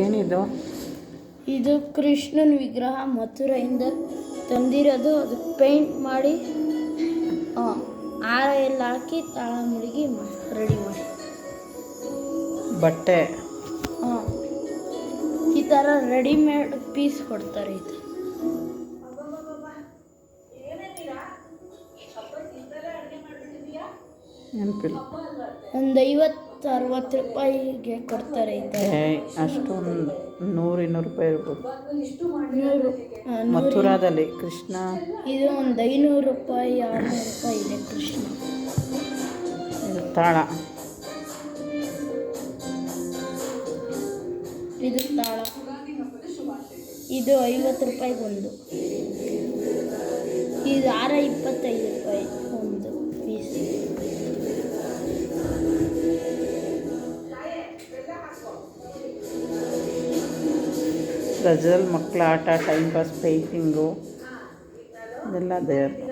ಏನಿದು? ಇದು ಕೃಷ್ಣನ ವಿಗ್ರಹ ಮಥುರೆಯಿಂದ ತಂದಿರೋದು. ಅದು ಪೇಂಟ್ ಮಾಡಿ ಆರ ಎಲ್ಲ ಹಾಕಿ ತಾಳ ಮುಳುಗಿ ರೆಡಿ ಮಾಡಿ. ಬಟ್ಟೆ. ಹಾಂ ಈ ಥರ ರೆಡಿಮೇಡ್ ಪೀಸ್ ಕೊಡ್ತಾರೆ ಇದು. ನೆನಪಿಲ್ಲ. ಒಂದು ಐವತ್ತು ಅರವತ್ತು ರೂಪಾಯಿಗೆ ಕೊಡ್ತಾರೆ ಅಷ್ಟೊಂದು ನೂರು ಇನ್ನೂರು ರೂಪಾಯಿ ಇರ್ಬೋದು. ನೂರು ಮಥುರಾದಲ್ಲಿ ಕೃಷ್ಣ. ಇದು ಒಂದು ಐನೂರು ರೂಪಾಯಿ ಆರುನೂರು ರೂಪಾಯಿ ಇದೆ ಕೃಷ್ಣ. ಇದು ತಾಳ. ಇದು ತಾಳ. ಇದು ಐವತ್ತು ರೂಪಾಯಿಗೆ ಒಂದು ಇದು ಆರ ಇಪ್ಪತ್ತೈದು ರೂಪಾಯಿ ಒಂದು. ರಜದಲ್ಲಿ ಮಕ್ಕಳ ಆಟ ಟೈಮ್ ಪಾಸ್ ಪೇಂಟಿಂಗು ಇದೆಲ್ಲ ದೇವ್ರದ್ದು